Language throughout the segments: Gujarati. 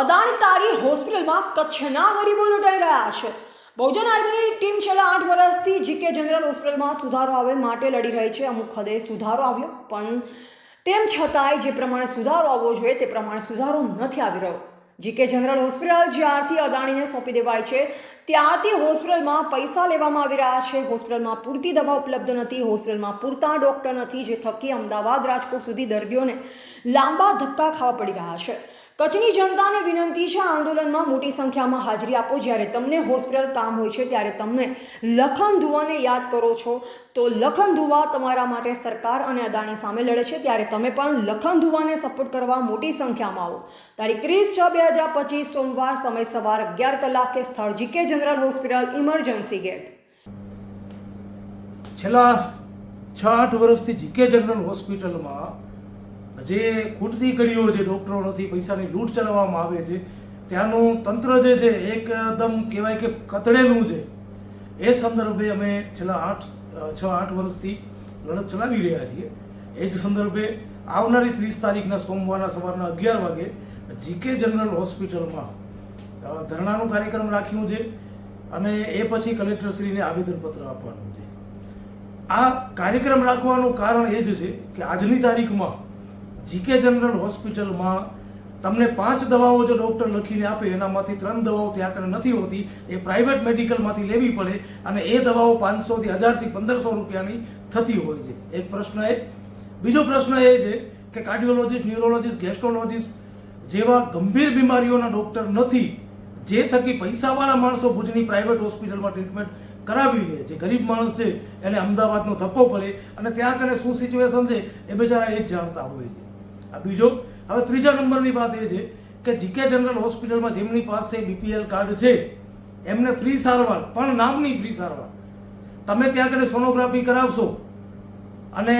અદાણી તારી હોસ્પિટલમાં કચ્છના ગરીબો લૂંટાઈ રહ્યા છે. બહુજન આર્મીની ટીમ છેલ્લા આઠ વર્ષથી જીકે જનરલ હોસ્પિટલમાં સુધારો આવે માટે લડી રહી છે. અમુક હદે સુધારો આવ્યો, પણ તેમ છતાંય જે પ્રમાણે સુધારો આવવો જોઈએ તે પ્રમાણે સુધારો નથી આવી રહ્યો. જીકે જનરલ હોસ્પિટલ જ્યારથી અદાણીને સોંપી દેવાય છે, ત્યારથી હોસ્પિટલમાં પૈસા લેવામાં આવી રહ્યા છે. હોસ્પિટલમાં પૂરતી દવા ઉપલબ્ધ નથી, હોસ્પિટલમાં પૂરતા ડૉક્ટર નથી, જે થકી અમદાવાદ રાજકોટ સુધી દર્દીઓને લાંબા ધક્કા ખાવા પડી રહ્યા છે. કચ્છની જનતાને વિનંતી છે, આંદોલનમાં મોટી સંખ્યામાં હાજરી આપો. જ્યારે તમને હોસ્પિટલ કામ હોય છે, ત્યારે તમને લખન ધુવાને યાદ કરો છો. તો લખન ધુવા તમારા માટે સરકાર અને અદાણી સામે લડે છે. ત્યારે તમે પણ લખન ધુવાને સપોર્ટ કરવા મોટી સંખ્યામાં આવો. તારીખ ત્રીસ છ બે હજાર પચીસ, સોમવાર સમય સવાર અગિયાર કલાકે સ્થળ G K general hospital emergency gate. છેલ્લા છ આઠ વર્ષથી જીકે જનરલ હોસ્પિટલમાં જે ખૂટતી કડીઓ જે ડૉક્ટરો નથી પૈસાની લૂંટ ચલાવવામાં આવે છે, ત્યાંનું તંત્ર જે છે, એકદમ કહેવાય કે કતળેલું છે. એ સંદર્ભે અમે છેલ્લા આઠ, છ, આઠ વર્ષથી લડત ચલાવી રહ્યા છીએ. એ જ સંદર્ભે આવનારી ત્રીસ તારીખના સોમવારના સવારના અગિયાર વાગે જીકે જનરલ હોસ્પિટલમાં ધરણાનો કાર્યક્રમ રાખ્યું છે અને એ પછી કલેક્ટરશ્રીને આવેદનપત્ર આપવાનું છે. આ કાર્યક્રમ રાખવાનું કારણ એ જ છે કે આજની તારીખમાં જીકે જનરલ હોસ્પિટલમાં તમને પાંચ દવાઓ જો ડૉક્ટર લખીને આપે, એનામાંથી ત્રણ દવાઓ ત્યાં આગળ નથી હોતી, એ પ્રાઇવેટ મેડિકલમાંથી લેવી પડે અને એ દવાઓ પાંચસોથી હજારથી પંદરસો રૂપિયાની થતી હોય છે. એક પ્રશ્ન એ. બીજો પ્રશ્ન એ છે કે કાર્ડિયોલોજિસ્ટ ન્યુરોલોજિસ્ટ ગેસ્ટ્રોલોજિસ્ટ જેવા ગંભીર બીમારીઓના ડૉક્ટર નથી, જે થકી પૈસાવાળા માણસો ભુજની પ્રાઇવેટ હોસ્પિટલમાં ટ્રીટમેન્ટ કરાવી લે જે ગરીબ માણસ છે, એને અમદાવાદનો ધક્કો પડે અને ત્યાં કને શું સિચ્યુએશન છે એ બેચારા એ જ જાણતા હોય છે. આ બીજો, હવે ત્રીજા નંબરની વાત એ છે કે જીકે જનરલ હોસ્પિટલમાં જેમની પાસે બીપીએલ કાર્ડ છે, એમને ફ્રી સારવાર, પણ નામની ફ્રી સારવાર. તમે ત્યાં આગળ સોનોગ્રાફી કરાવશો અને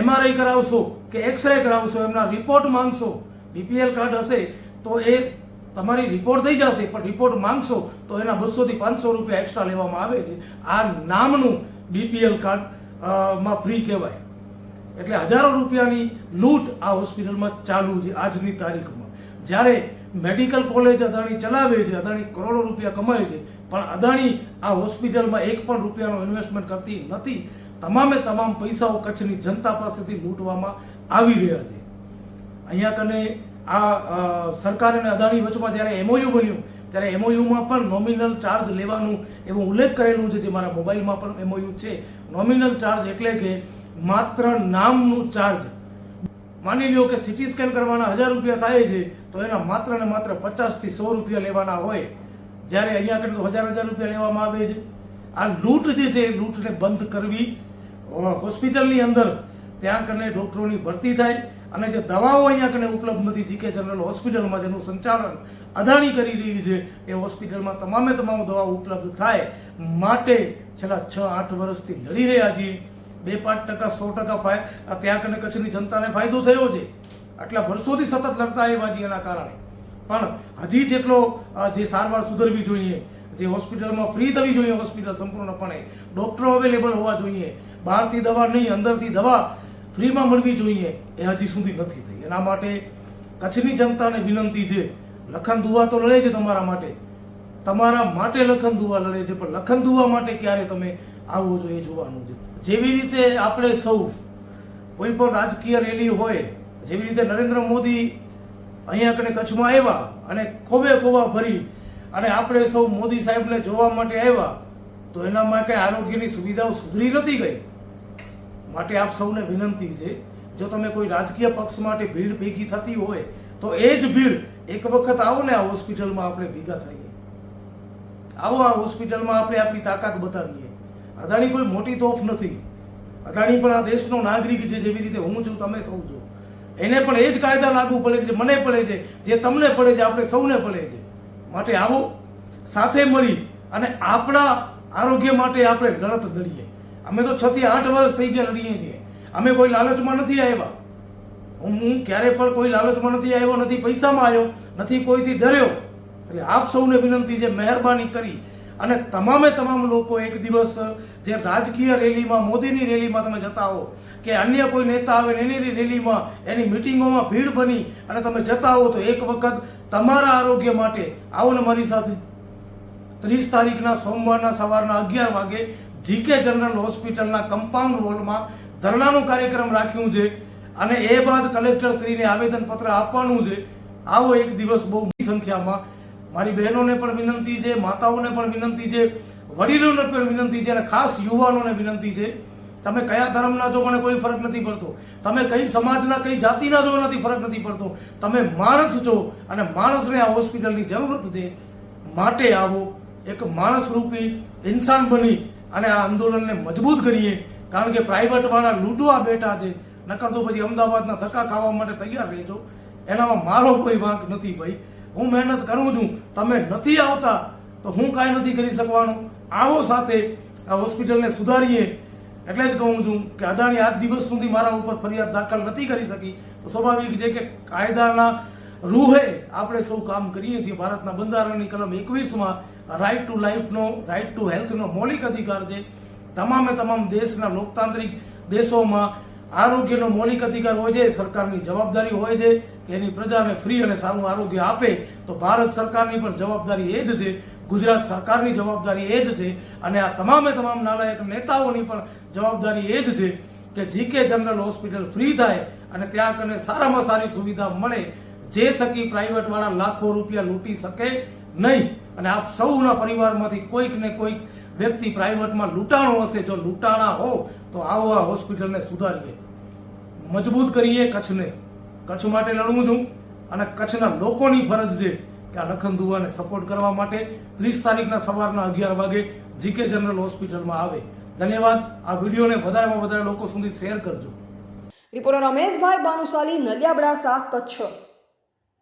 એમઆરઆઈ કરાવશો કે એક્સરે કરાવશો, એમના રિપોર્ટ માંગશો બીપીએલ કાર્ડ હશે તો એ તમારી રિપોર્ટ થઈ જશે, પણ રિપોર્ટ માંગશો તો એના બસોથી પાંચસો રૂપિયા એક્સ્ટ્રા લેવામાં આવે છે. આ નામનું બીપીએલ કાર્ડમાં ફ્રી કહેવાય. એટલે હજારો રૂપિયાની લૂંટ આ હોસ્પિટલમાં ચાલુ છે આજની તારીખમાં. જ્યારે મેડિકલ કોલેજ અદાણી ચલાવે છે, અદાણી કરોડો રૂપિયા કમાય છે, પણ અદાણી આ હોસ્પિટલમાં એક પણ રૂપિયાનો ઇન્વેસ્ટમેન્ટ કરતી નથી. તમામે તમામ પૈસાઓ કચ્છની જનતા પાસેથી લૂંટવામાં આવી રહ્યા છે. અહીંયા કને આ સરકાર અને અદાણી વચમાં જ્યારે એમઓયુ બન્યું, ત્યારે એમઓયુમાં પણ નોમિનલ ચાર્જ લેવાનું એવો ઉલ્લેખ કરેલું છે જે મારા મોબાઈલમાં પણ એમઓયુ છે. નોમિનલ ચાર્જ એટલે કે માત્ર નામનું ચાર્જ માની લ્યો કે સિટી સ્કેન કરવાના હજાર રૂપિયા થાય છે, તો એના માત્ર ને માત્ર પચાસથી સો રૂપિયા લેવાના હોય. જ્યારે અહીંયા આગળ તો હજાર હજાર રૂપિયા લેવામાં આવે છે. આ લૂંટ જે છે, એ લૂંટને બંધ કરવી હોસ્પિટલની અંદર ત્યાં કને ડૉક્ટરોની ભરતી થાય અને જે દવાઓ અહીંયા કને ઉપલબ્ધ નથી જીકે જનરલ હોસ્પિટલમાં જેનું સંચાલન અદાણી કરી રહી છે, એ હોસ્પિટલમાં તમામે તમામ દવાઓ ઉપલબ્ધ થાય. માટે છેલ્લા છ, આઠ વર્ષથી લડી રહ્યા છીએ. બે પાંચ ટકા, સો ટકા ફાય ત્યાં કને કચ્છની જનતાને ફાયદો થયો છે. આટલા વર્ષોથી સતત લડતા છીએ એના કારણે. પણ હજી જેટલો જે સારવાર સુધરવી જોઈએ, જે હોસ્પિટલમાં ફ્રી થવી જોઈએ હોસ્પિટલ સંપૂર્ણપણે, ડૉક્ટરો અવેલેબલ હોવા જોઈએ, બહારથી દવા નહીં, અંદરથી દવા ફ્રીમાં મળવી જોઈએ, એ હજી સુધી નથી થઈ. એના માટે કચ્છની જનતાને વિનંતી છે, લખન દુવા તો લડે છે તમારા માટે. તમારા માટે લખન દુવા લડે છે, પણ લખન દુવા માટે ક્યારે તમે આવવો જોઈએ જોવાનું છે. જેવી રીતે આપણે સૌ કોઈ પણ રાજકીય રેલી હોય, જેવી રીતે નરેન્દ્ર મોદી અહીંયા કને કચ્છમાં આવ્યા અને ખોબે ખોબા ભરી અને આપણે સૌ મોદી સાહેબને જોવા માટે આવ્યા, તો એનામાં કંઈ આરોગ્યની સુવિધાઓ સુધરી નથી ગઈ. માટે આપ સૌને વિનંતી છે, જો તમે કોઈ રાજકીય પક્ષ માટે ભીડ ભેગી થતી હોય, તો એ જ ભીડ એક વખત આવો ને આ હોસ્પિટલમાં આપણે ભેગા થઈએ. આવો આ હોસ્પિટલમાં આપણે આપણી તાકાત બતાવીએ. અદાણી કોઈ મોટી તોફ નથી. અદાણી પણ આ દેશનો નાગરિક છે, જેવી રીતે હું છું, તમે સૌ છો. એને પણ એ જ કાયદા લાગુ પડે છે મને પડે છે, જે તમને પડે છે, આપણે સૌને પડે છે. માટે આવો, સાથે મળી અને આપણા આરોગ્ય માટે આપણે લડત લડીએ. અમે તો છ થી આઠ વર્ષ થઈ ગયા લડીએ છીએ. અમે કોઈ લાલચમાં નથી આવ્યા. હું ક્યારે પણ કોઈ લાલચમાં નથી આવ્યો, નથી પૈસામાં આવ્યો, નથી કોઈથી ડર્યો. એટલે આપ સૌને વિનંતી છે, મહેરબાની કરી અને તમામે તમામ લોકો એક દિવસ જે રાજકીય રેલીમાં, મોદીની રેલીમાં તમે જતા હો, કે અન્ય કોઈ નેતા આવે એની રેલીમાં એની મિટિંગોમાં ભીડ બની અને તમે જતા હો, તો એક વખત તમારા આરોગ્ય માટે આવો ને મારી સાથે. ત્રીસ તારીખના સોમવારના સવારના અગિયાર વાગે જીકે જનરલ હોસ્પિટલના કમ્પાઉન્ડ હોલમાં ધરણાનો કાર્યક્રમ રાખ્યું છે અને એ બાદ કલેક્ટર શ્રીને આવેદનપત્ર આપવાનું છે. આવો એક દિવસ બહુ સંખ્યામાં મારી બહેનોને પણ વિનંતી છે, માતાઓને પણ વિનંતી છે, વડીલોને પણ વિનંતી છે અને ખાસ યુવાનોને વિનંતી છે. તમે કયા ધર્મના છો મને કોઈ ફરક નથી પડતો. તમે કઈ સમાજના, કઈ જાતિના છો નથી ફરક નથી પડતો. તમે માણસ છો અને માણસને આ હોસ્પિટલની જરૂરત છે. માટે આવો, એક માણસ રૂપી ઇન્સાન બની અને આ આંદોલનને મજબૂત કરીએ. કારણ કે પ્રાઇવેટવાળા લૂંટવા બેઠા છે. નકર તો પછી અમદાવાદના ધક્કા ખાવા માટે તૈયાર રહેજો. એનામાં મારો કોઈ વાંક નથી ભાઈ. હું મહેનત કરું છું, તમે નથી આવતા, તો હું કાંઈ નથી કરી શકવાનું. આવો સાથે આ હોસ્પિટલને સુધારીએ. એટલે જ કહું છું કે અદાણી આજ દિવસ સુધી મારા ઉપર ફરિયાદ દાખલ નથી કરી શકી. તો સ્વાભાવિક છે કે કાયદાના રૂહે આપણે સૌ કામ કરીએ છીએ. ભારતના બંધારણની કલમ એકવીસમાં રાઇટ ટુ લાઈફનો રાઇટ ટુ હેલ્થનો મૌલિક અધિકાર છે. તમામે તમામ દેશના લોકતાંત્રિક દેશોમાં આરોગ્યનો મૌલિક અધિકાર હોય છે, સરકારની જવાબદારી હોય છે કે એની પ્રજાને ફ્રી અને સારું આરોગ્ય આપે, તો ભારત સરકારની પણ જવાબદારી એ જ છે, ગુજરાત સરકારની જવાબદારી એ જ છે, અને આ તમામે તમામ નાલાયક નેતાઓની પણ જવાબદારી એ જ છે કે જીકે જનરલ હોસ્પિટલ ફ્રી થાય અને ત્યાં કને સારામાં સારી સુવિધા મળે, જે થકી પ્રાઇવેટવાળા લાખો રૂપિયા લૂંટી શકે નહીં. અને આપ સૌના પરિવારમાંથી કોઈક ને કોઈક વ્યક્તિ પ્રાઇવેટમાં લૂંટાણો હશે, જો લૂંટાણા હો, તો આવો આ હોસ્પિટલને સુધારીએ. મજબૂત કરીએ કચ્છને. કચ્છ માટે લડવું છું અને કચ્છના લોકોની ફરજ છે કે આ લખન દુવાને સપોર્ટ કરવા માટે ત્રીસ તારીખના સવારના અગિયાર વાગે જીકે જનરલ હોસ્પિટલમાં આવે. ધન્યવાદ. આ વિડીયોને વધારેમાં વધારે લોકો સુધી શેર કરજો. રિપોર્ટર રમેશભાઈ બાનુશાલી, નલિયાબડાસા, કચ્છ.